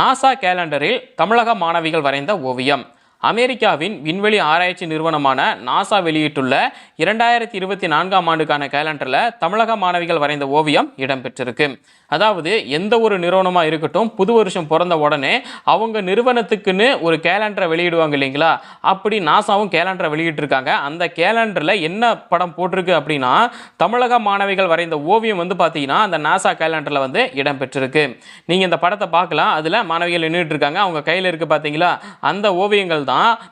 NASA கேலண்டரில் தமிழக மாணவிகள் வரைந்த ஓவியம். அமெரிக்காவின் விண்வெளி ஆராய்ச்சி நிறுவனமான நாசா வெளியிட்டுள்ள இரண்டாயிரத்தி இருபத்தி நான்காம் ஆண்டுக்கான கேலண்டரில் தமிழக மாணவிகள் வரைந்த ஓவியம் இடம்பெற்றிருக்கு. அதாவது எந்த ஒரு நிறுவனமாக இருக்கட்டும் புது வருஷம் பிறந்த உடனே அவங்க நிறுவனத்துக்குன்னு ஒரு கேலண்டரை வெளியிடுவாங்க இல்லைங்களா? அப்படி நாசாவும் கேலண்டரை வெளியிட்டிருக்காங்க. அந்த கேலண்டரில் என்ன படம் போட்டிருக்கு அப்படின்னா தமிழக மாணவிகள் வரைந்த ஓவியம் வந்து பார்த்தீங்கன்னா அந்த நாசா கேலண்டரில் வந்து இடம்பெற்றிருக்கு. நீங்கள் இந்த படத்தை பார்க்கலாம். அதில் மாணவிகள் நின்றுட்டு இருக்காங்க. அவங்க கையில் இருக்குது பார்த்தீங்களா? அந்த ஓவியங்கள் தான்.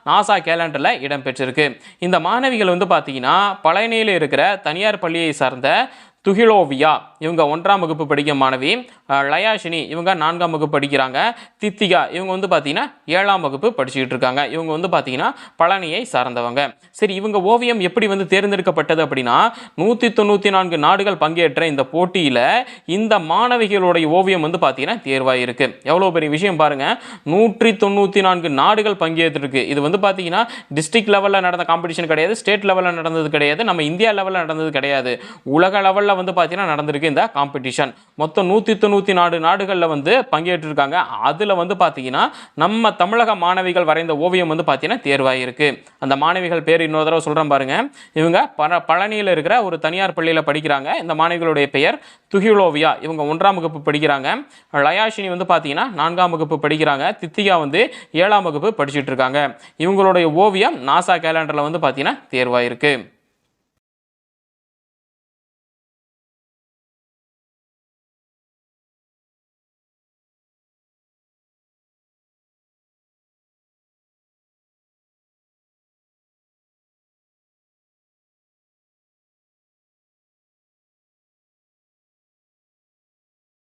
நாசா கேலண்டரில் இடம்பெற்றிருக்கு. இந்த மாணவிகள் வந்து பார்த்தீங்கன்னா பழனியில் இருக்கிற தனியார் பள்ளியை சார்ந்த துகிலோவியா இவங்க ஒன்றாம் வகுப்பு படிக்கும் மாணவி லயாஷினி இவங்க நான்காம் வகுப்பு படிக்கிறாங்க. தித்திகா இவங்க வந்து பார்த்தீங்கன்னா ஏழாம் வகுப்பு படிச்சுக்கிட்டு இருக்காங்க. இவங்க வந்து பார்த்தீங்கன்னா பழனியை சார்ந்தவங்க. சரி இவங்க ஓவியம் எப்படி வந்து தேர்ந்தெடுக்கப்பட்டது அப்படின்னா நூற்றி தொண்ணூற்றி நான்கு நாடுகள் பங்கேற்ற இந்த போட்டியில் இந்த மாணவிகளுடைய ஓவியம் வந்து பார்த்தீங்கன்னா தேர்வாயிருக்கு. எவ்வளோ பெரிய விஷயம் பாருங்கள் நூற்றி தொண்ணூற்றி நான்கு நாடுகள் பங்கேற்றிருக்கு. இது வந்து பார்த்தீங்கன்னா டிஸ்ட்ரிக்ட் லெவலில் நடந்த காம்படிஷன் கிடையாது ஸ்டேட் லெவலில் நடந்தது கிடையாது நம்ம இந்தியா லெவலில் நடந்தது கிடையாது. உலக லெவலில் வந்து பார்த்தீங்கன்னா நடந்திருக்கு இந்த காம்படிஷன் மொத்தம் நூற்றி தொண்ணூற்றி நாலு நாடுகளில் வந்து பங்கேற்றிருக்காங்க. அதில் வந்து பார்த்தீங்கன்னா நம்ம தமிழக மாணவிகள் வரைந்த ஓவியம் வந்து பார்த்தீங்கன்னா தேர்வாயிருக்கு. அந்த மாணவிகள் பேர் இன்னொரு தடவை சொல்கிறேன் பாருங்க. இவங்க பல பழனியில் இருக்கிற ஒரு தனியார் பள்ளியில் படிக்கிறாங்க. இந்த மாணவிகளுடைய பெயர் துகிலோவியா. இவங்க ஒன்றாம் வகுப்பு படிக்கிறாங்க. லயாஷினி வந்து பார்த்தீங்கன்னா நான்காம் வகுப்பு படிக்கிறாங்க. தித்திகா வந்து ஏழாம் வகுப்பு படிச்சுட்டு இருக்காங்க. இவங்களுடைய ஓவியம் நாசா கேலண்டரில் வந்து பார்த்தீங்கன்னா தேர்வாயிருக்கு.